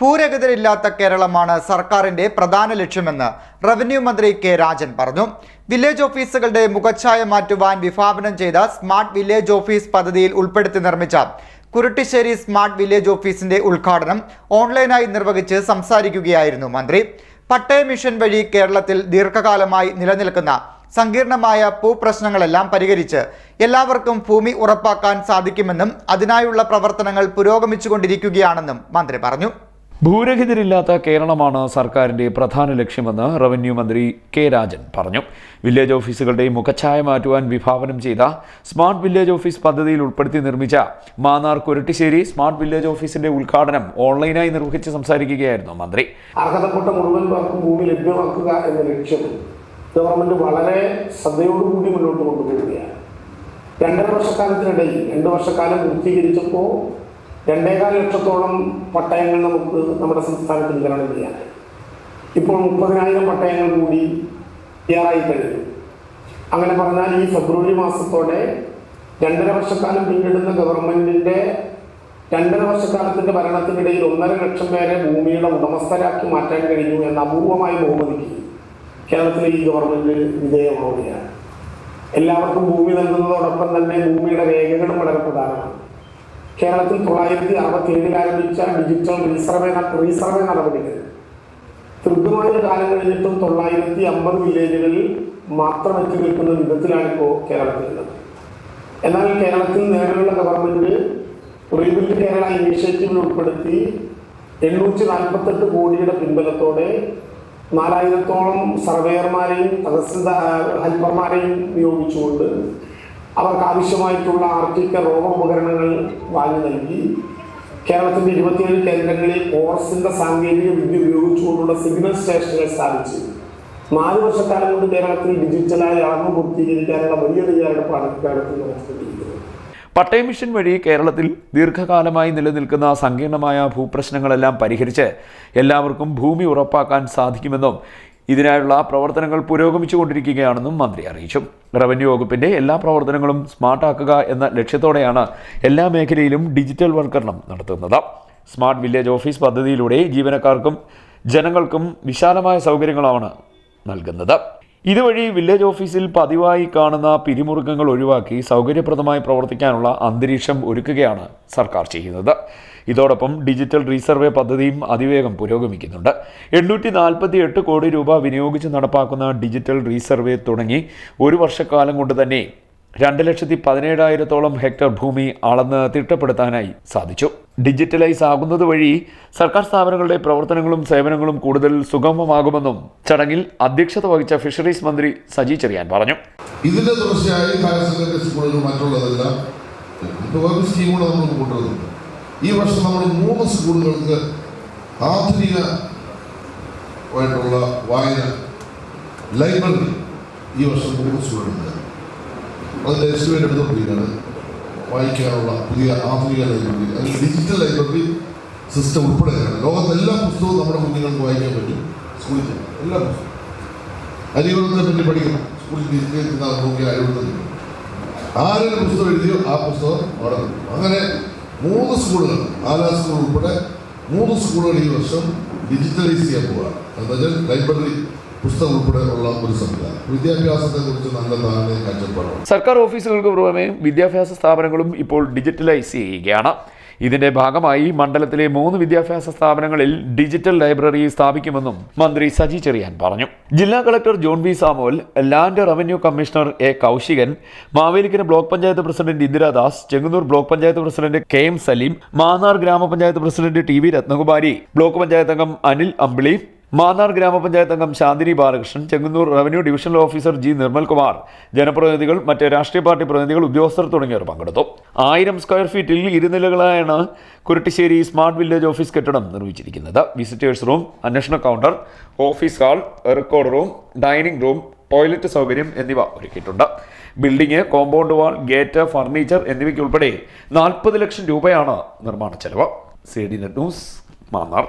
ഭൂരഹിതരില്ലാത്ത കേരളമാണ് സർക്കാരിന്റെ പ്രധാന ലക്ഷ്യമെന്ന് റവന്യൂ മന്ത്രി കെ രാജൻ പറഞ്ഞു. വില്ലേജ് ഓഫീസുകളുടെ മുഖച്ഛായ മാറ്റുവാൻ വിഭാവനം ചെയ്ത സ്മാർട്ട് വില്ലേജ് ഓഫീസ് പദ്ധതിയിൽ ഉൾപ്പെടുത്തി നിർമ്മിച്ച കുരുട്ടിശ്ശേരി സ്മാർട്ട് വില്ലേജ് ഓഫീസിന്റെ ഉദ്ഘാടനം ഓൺലൈനായി നിർവഹിച്ച് സംസാരിക്കുകയായിരുന്നു മന്ത്രി. പട്ടയ മിഷൻ വഴി കേരളത്തിൽ ദീർഘകാലമായി നിലനിൽക്കുന്ന സങ്കീർണമായ ഭൂപ്രശ്നങ്ങളെല്ലാം പരിഹരിച്ച് എല്ലാവർക്കും ഭൂമി ഉറപ്പാക്കാൻ സാധിക്കുമെന്നും അതിനായുള്ള പ്രവർത്തനങ്ങൾ പുരോഗമിച്ചുകൊണ്ടിരിക്കുകയാണെന്നും മന്ത്രി പറഞ്ഞു. ഭൂരഹിതരില്ലാത്ത കേരളമാണ് സർക്കാരിന്റെ പ്രധാന ലക്ഷ്യമെന്ന് റവന്യൂ മന്ത്രി കെ രാജൻ പറഞ്ഞു. വില്ലേജ് ഓഫീസുകളുടെ മുഖച്ഛായ മാറ്റുവാൻ വിഭാവനം ചെയ്ത സ്മാർട്ട് വില്ലേജ് ഓഫീസ് പദ്ധതിയിൽ ഉൾപ്പെടുത്തി നിർമ്മിച്ച മാന്നാർ കുരട്ടിശ്ശേരി സ്മാർട്ട് വില്ലേജ് ഓഫീസിന്റെ ഉദ്ഘാടനം ഓൺലൈനായി നിർവഹിച്ച് സംസാരിക്കുകയായിരുന്നു മന്ത്രി. അർഹതപ്പെട്ട മുഴുവൻ പേർക്കും ഭൂമി ലഭ്യമാക്കുക എന്ന ലക്ഷ്യം ഗവൺമെന്റ് വളരെ ശ്രദ്ധയോടുകൂടി മുന്നോട്ട് കൊണ്ടുപോവുകയാണ്. രണ്ടര വർഷക്കാലത്തിനിടയിൽ രണ്ട് വർഷക്കാലം പൂർത്തീകരിച്ചപ്പോൾ രണ്ടേകാൽ ലക്ഷത്തോളം പട്ടയങ്ങൾ നമുക്ക് നമ്മുടെ സംസ്ഥാനത്ത് വിതരണം ചെയ്യാൻ ഇപ്പോൾ മുപ്പതിനായിരം പട്ടയങ്ങൾ കൂടി തയ്യാറായി കഴിഞ്ഞു. അങ്ങനെ പറഞ്ഞാൽ ഈ ഫെബ്രുവരി മാസത്തോടെ രണ്ടര വർഷക്കാലം പിന്നിടുന്ന ഗവൺമെന്റിന്റെ രണ്ടര വർഷക്കാലത്തിന്റെ ഭരണത്തിനിടയിൽ ഒന്നര ലക്ഷം പേരെ ഭൂമിയുടെ ഉടമസ്ഥരാക്കി മാറ്റാൻ കഴിഞ്ഞു എന്ന അപൂർവമായ ബഹുമതിക്ക് കേരളത്തിലെ ഈ ഗവൺമെന്റ് വിധേയമാവുകയാണ്. എല്ലാവർക്കും ഭൂമി നൽകുന്നതോടൊപ്പം തന്നെ ഭൂമിയുടെ രേഖകളും വളരെ പ്രധാനമാണ്. കേരളത്തിൽ തൊള്ളായിരത്തി അറുപത്തി ഏഴിൽ ആരംഭിച്ച ഡിജിറ്റൽ റീസർവേ റീസർവേ നടപടികൾ. ദീർഘമായ ഒരു കാലം കഴിഞ്ഞിട്ടും തൊള്ളായിരത്തി അമ്പത് വില്ലേജുകളിൽ മാത്രം എത്തി നിൽക്കുന്ന വിധത്തിലാണ് ഇപ്പോൾ കേരളത്തിലുള്ളത്. എന്നാൽ കേരളത്തിൽ നേരെയുള്ള ഗവൺമെന്റ് റീബിൽഡ് കേരള ഇനീഷ്യേറ്റീവിൽ ഉൾപ്പെടുത്തി എണ്ണൂറ്റി നാൽപ്പത്തെട്ട് കോടിയുടെ പിൻബലത്തോടെ നാലായിരത്തോളം സർവേയർമാരെയും തഹസിൽദാർ ഹെൽപ്പർമാരെയും നിയോഗിച്ചുകൊണ്ട് അവർക്ക് ആവശ്യമായിട്ടുള്ള ആർട്ടിക്ക റോബോ ഉപകരണങ്ങൾ വാങ്ങി നൽകി. കേരളത്തിന്റെ ഇരുപത്തിയേഴ് കേന്ദ്രങ്ങളിൽ ഓർസിന്റെ സാങ്കേതിക വിദ്യ ഉപയോഗിച്ചുകൊണ്ടുള്ള സിഗ്നൽ സ്റ്റേഷനുകൾ സ്ഥാപിച്ചു. നാല് വർഷക്കാലം കൊണ്ട് കേരളത്തിൽ ഡിജിറ്റലായി അളന്നു പൂർത്തീകരിക്കാനുള്ള വലിയ തയ്യാറെടുപ്പാണ് കേരളത്തിൽ പട്ടയ മിഷൻ വഴി കേരളത്തിൽ ദീർഘകാലമായി നിലനിൽക്കുന്ന സങ്കീർണമായ ഭൂപ്രശ്നങ്ങളെല്ലാം പരിഹരിച്ച് എല്ലാവർക്കും ഭൂമി ഉറപ്പാക്കാൻ സാധിക്കുമെന്നും ഇതിനായുള്ള പ്രവർത്തനങ്ങൾ പുരോഗമിച്ചുകൊണ്ടിരിക്കുകയാണെന്നും മന്ത്രി അറിയിച്ചു. റവന്യൂ വകുപ്പിന്റെ എല്ലാ പ്രവർത്തനങ്ങളും സ്മാർട്ടാക്കുക എന്ന ലക്ഷ്യത്തോടെയാണ് എല്ലാ മേഖലയിലും ഡിജിറ്റൽ വൽക്കരണം നടത്തുന്നത്. സ്മാർട്ട് വില്ലേജ് ഓഫീസ് പദ്ധതിയിലൂടെ ജീവനക്കാർക്കും ജനങ്ങൾക്കും വിശാലമായ സൗകര്യങ്ങളാണ് നൽകുന്നത്. ഇതുവഴി വില്ലേജ് ഓഫീസിൽ പതിവായി കാണുന്ന പിരിമുറുക്കങ്ങൾ ഒഴിവാക്കി സൗകര്യപ്രദമായി പ്രവർത്തിക്കാനുള്ള അന്തരീക്ഷം ഒരുക്കുകയാണ് സർക്കാർ ചെയ്യുന്നത്. ഇതോടൊപ്പം ഡിജിറ്റൽ റീസർവേ പദ്ധതിയും അതിവേഗം പുരോഗമിക്കുന്നുണ്ട്. എണ്ണൂറ്റി നാൽപ്പത്തി എട്ട് കോടി രൂപ വിനിയോഗിച്ച് നടപ്പാക്കുന്ന ഡിജിറ്റൽ റീസർവേ തുടങ്ങി ഒരു വർഷക്കാലം കൊണ്ട് തന്നെ രണ്ട് ലക്ഷത്തി പതിനേഴായിരത്തോളം ഹെക്ടർ ഭൂമി അളന്ന് തിട്ടപ്പെടുത്താനായി സാധിച്ചു. ഡിജിറ്റലൈസ് ആകുന്നത് വഴി സർക്കാർ സ്ഥാപനങ്ങളുടെ പ്രവർത്തനങ്ങളും സേവനങ്ങളും കൂടുതൽ സുഗമമാകുമെന്നും ചടങ്ങിൽ അധ്യക്ഷത വഹിച്ച ഫിഷറീസ് മന്ത്രി സജി ചെറിയാൻ പറഞ്ഞു. ഇതിന്റെ തുടർച്ചയായി സ്കൂളുകൾ മറ്റുള്ളതെല്ലാം ഇപ്പോൾ ഒരു നമ്മൾ കൊണ്ടുവരുന്നുണ്ട് ഈ വർഷം നമ്മൾ മൂന്ന് സ്കൂളുകൾക്ക് ആധുനിക ആയിട്ടുള്ള വായന ലൈബ്രറി ഈ വർഷം മൂന്ന് സ്കൂളുണ്ട് അതിന്റെ എസ്റ്റിമേറ്റ് എടുത്തുകൊണ്ടിരിക്കുകയാണ്. വായിക്കാനുള്ള പുതിയ ആധുനിക ലൈബ്രറി അല്ലെങ്കിൽ ഡിജിറ്റൽ ലൈബ്രറി സിസ്റ്റം ഉൾപ്പെടെയാണ്. ലോകത്തെ എല്ലാ പുസ്തകവും നമ്മുടെ കുഞ്ഞുങ്ങൾക്ക് വായിക്കാൻ പറ്റും. സ്കൂളിൽ ചെന്ന്. എല്ലാ പുസ്തകവും. അരികുളത്തെ പറ്റി പഠിക്കണം. സ്കൂളിൽ ഡിജിറ്റൽ നോക്കി അരികുളത്തിൽ ആരൊരു പുസ്തകം എഴുതിയോ ആ പുസ്തകം അവിടെ അങ്ങനെ മൂന്ന് സ്കൂളുകൾ ആലാ സ്കൂൾ ഉൾപ്പെടെ മൂന്ന് സ്കൂളുകൾ ഈ വർഷം ഡിജിറ്റലൈസ് ചെയ്യാൻ പോവുകയാണ് എന്താ വെച്ചാൽ ലൈബ്രറി പുസ്തകം ഉൾപ്പെടെ ഉള്ള ഒരു സംവിധാനം. വിദ്യാഭ്യാസത്തെക്കുറിച്ച് നല്ല ധാരണയും കാഴ്ചപ്പാടാണ് സർക്കാർ ഓഫീസുകൾക്ക് പുറമെ വിദ്യാഭ്യാസ സ്ഥാപനങ്ങളും ഇപ്പോൾ ഡിജിറ്റലൈസ് ചെയ്യുകയാണ്. ഇതിന്റെ ഭാഗമായി മണ്ഡലത്തിലെ മൂന്ന് വിദ്യാഭ്യാസ സ്ഥാപനങ്ങളിൽ ഡിജിറ്റൽ ലൈബ്രറി സ്ഥാപിക്കുമെന്നും മന്ത്രി സജി ചെറിയാൻ പറഞ്ഞു. ജില്ലാ collector John V Samuel land revenue commissioner A Kaushikan Mavelikara block panchayat president Indiradas Chengannur block panchayat president K M Saleem Mannar ഗ്രാമപഞ്ചായത്ത് president T V Ratnakumari block panchayat അംഗം അനിൽ അമ്പിളി മാന്നാർ ഗ്രാമപഞ്ചായത്ത് അംഗം Shanthini Balakrishnan Chengannur revenue divisional officer G Nirmalkumar ജനപ്രതിനിധികൾ മറ്റ് രാഷ്ട്രീയ party പ്രതിനിധികൾ ഉദ്യോഗസ്ഥർ തുടങ്ങിയവർ പങ്കെടുത്തു. ആയിരം സ്ക്വയർ ഫീറ്റിൽ ഇരുനിലകളായാണ് കുരുട്ടിശ്ശേരി സ്മാർട്ട് വില്ലേജ് ഓഫീസ് കെട്ടിടം നിർമ്മിച്ചിരിക്കുന്നത്. വിസിറ്റേഴ്സ് റൂം അന്വേഷണ counter office hall record room dining room toilet സൗകര്യം എന്നിവ ഒരുക്കിയിട്ടുണ്ട്. Building compound wall gate furniture എന്നിവയ്ക്കുൾപ്പെടെ നാൽപ്പത് ലക്ഷം രൂപയാണ് നിർമ്മാണ ചെലവ്. C D net news Mannar.